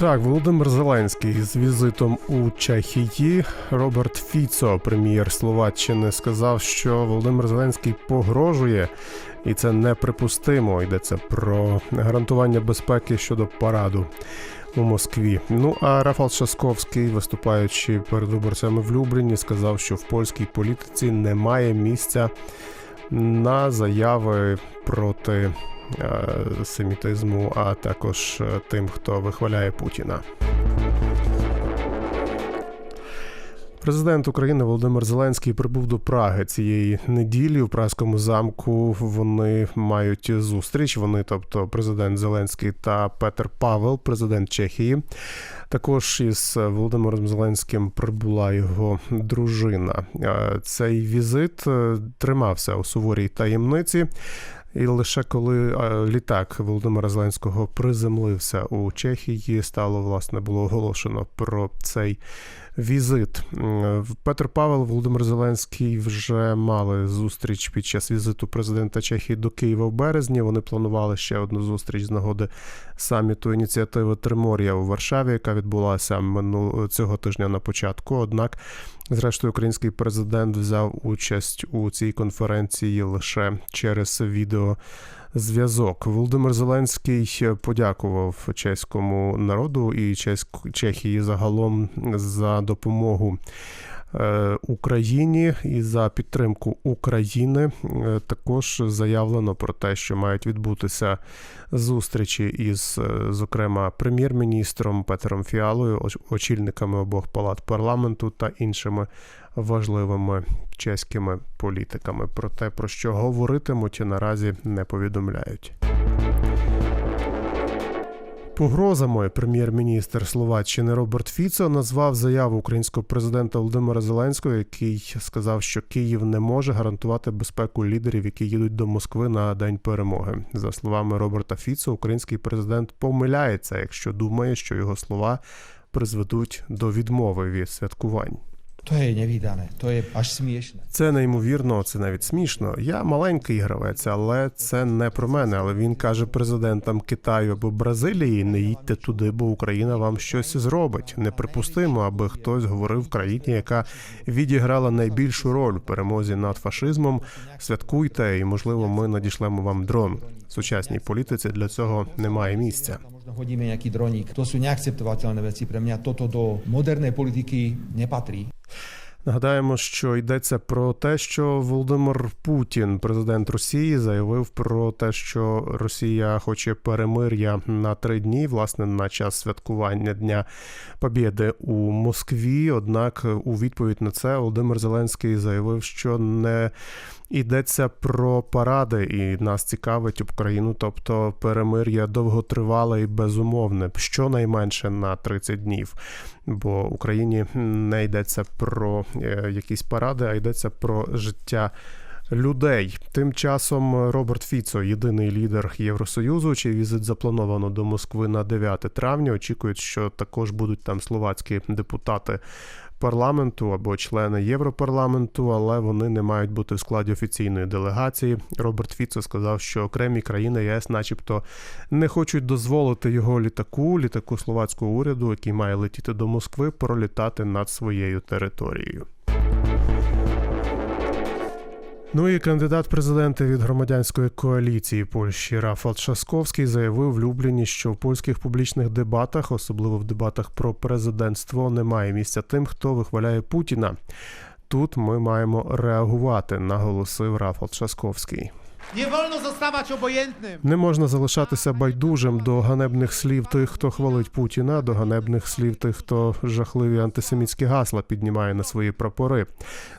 Так, Володимир Зеленський з візитом у Чехії. Роберт Фіцо, прем'єр Словаччини, сказав, що Володимир Зеленський погрожує, і це неприпустимо. Йдеться про гарантування безпеки щодо параду у Москві. Ну а Рафал Шасковський, виступаючи перед виборцями в Любліні, сказав, що в польській політиці немає місця на заяви проти семітизму, а також е, тим, хто вихваляє Путіна. Президент України Володимир Зеленський прибув до Праги цієї неділі. В Празькому замку вони мають зустріч. Вони, тобто, президент Зеленський та Петер Павел, президент Чехії. Також із Володимиром Зеленським прибула його дружина. Е, Цей візит е, тримався у суворій таємниці. І лише коли е, літак Володимира Зеленського приземлився у Чехії, стало власне було оголошено про цей візит. Петр Павел, Володимир Зеленський вже мали зустріч під час візиту президента Чехії до Києва в березні. Вони планували ще одну зустріч з нагоди саміту ініціативи Тримор'я у Варшаві, яка відбулася цього тижня на початку. Однак, зрештою, український президент взяв участь у цій конференції лише через відео. Зв'язок Володимир Зеленський подякував чеському народу і чеськ- Чехії загалом за допомогу Україні і за підтримку України. Е, Також заявлено про те, що мають відбутися зустрічі із, е, зокрема, прем'єр-міністром Петером Фіалою, оч- очільниками обох палат парламенту та іншими важливими чеськими політиками. Про те, про що говоритимуть, наразі не повідомляють. Погрозами прем'єр-міністр Словаччини Роберт Фіцо назвав заяву українського президента Володимира Зеленського, який сказав, що Київ не може гарантувати безпеку лідерів, які їдуть до Москви на день перемоги. За словами Роберта Фіцо, український президент помиляється, якщо думає, що його слова призведуть до відмови від святкувань. To je nevýdané, to je až smiešné. Це неймовірно, це навіть смішно. Я маленький гравець, але це не про мене. Але він каже президентам Китаю або Бразилії: не їдьте туди, бо Україна вам щось зробить. Неприпустимо, аби хтось говорив в країні, яка відіграла найбільшу роль в перемозі над фашизмом. Святкуйте, і можливо, ми надішлемо вам дрон. В сучасній політиці для цього немає місця. Možno hodíme nejaký droník. To sú neakceptovateľné veci. Pre mňa toto do modernej politiky nepatrí. Нагадаємо, що йдеться про те, що Володимир Путін, президент Росії, заявив про те, що Росія хоче перемир'я на три дні, власне, на час святкування Дня Побєди у Москві. Однак, у відповідь на це Володимир Зеленський заявив, що не йдеться про паради, і нас цікавить Україну, тобто перемир'я довготривале і безумовне, щонайменше на 30 днів. Бо Україні не йдеться про якісь паради, а йдеться про життя. Людей тим часом Роберт Фіцо, єдиний лідер Євросоюзу, чий візит заплановано до Москви на 9 травня. Очікують, що також будуть там словацькі депутати парламенту або члени Європарламенту, але вони не мають бути в складі офіційної делегації. Роберт Фіцо сказав, що окремі країни ЄС, начебто, не хочуть дозволити його літаку, літаку словацького уряду, який має летіти до Москви, пролітати над своєю територією. Ну і кандидат президента від громадянської коаліції Польщі Рафал Шасковський заявив в Любліні, що в польських публічних дебатах, особливо в дебатах про президентство, немає місця тим, хто вихваляє Путіна. Тут ми маємо реагувати, наголосив Рафал Трzaskowski. Не можна залишатися байдужим до ганебних слів тих, хто хвалить Путіна, до ганебних слів тих, хто жахливі антисемітські гасла піднімає на свої прапори.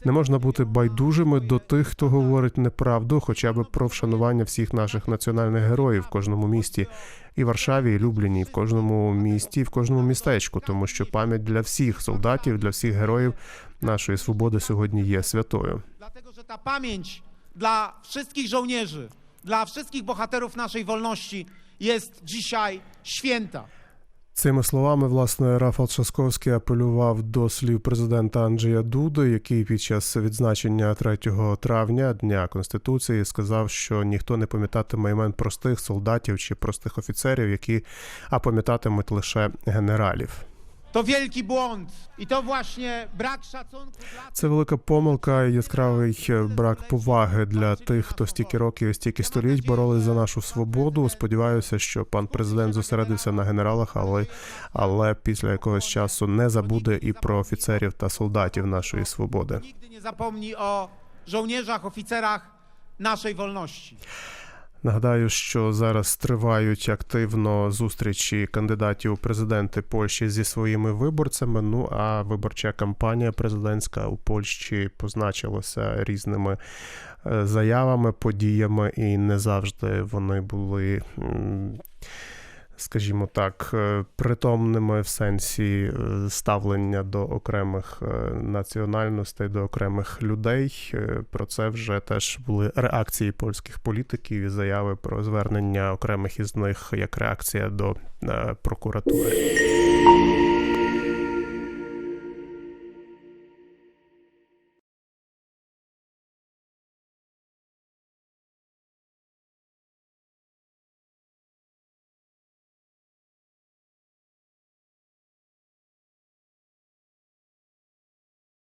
Не можна бути байдужими до тих, хто говорить неправду, хоча б про вшанування всіх наших національних героїв в кожному місті. І Варшаві, і Любліні, і в кожному місті, і в кожному містечку, тому що пам'ять для всіх солдатів, для всіх героїв нашої свободи сьогодні є святою. Dlatego, że ta pamięć dla wszystkich żołnierzy, dla wszystkich bohaterów naszej wolności jest dzisiaj święta. Цими словами, власне, Рафал Часковський апелював до слів президента Анджея Дуди, який під час відзначення 3 травня Дня Конституції сказав, що ніхто не пам'ятатиме імен простих солдатів чи простих офіцерів, які а пам'ятатимуть лише генералів. To wielki błąd. I to właśnie brak szacunku dla Це велика помилка і яскравий е, брак поваги для тих, хто стільки років і стільки століть боролись за нашу свободу. Сподіваюся, що пан президент зосередився на генералах, але але після якогось часу не забуде і про офіцерів та солдатів нашої свободи. Nigdy nie zapomni o żołnierzach, oficerach naszej wolności. Нагадаю, що зараз тривають активно зустрічі кандидатів у президенти Польщі зі своїми виборцями. Ну а виборча кампанія президентська у Польщі позначилася різними е, заявами, подіями, і не завжди вони були. Скажімо так, е, притомними в сенсі е, ставлення до окремих е, національностей, до окремих людей. Про це вже теж були реакції польських політиків і заяви про звернення окремих із них як реакція до прокуратури.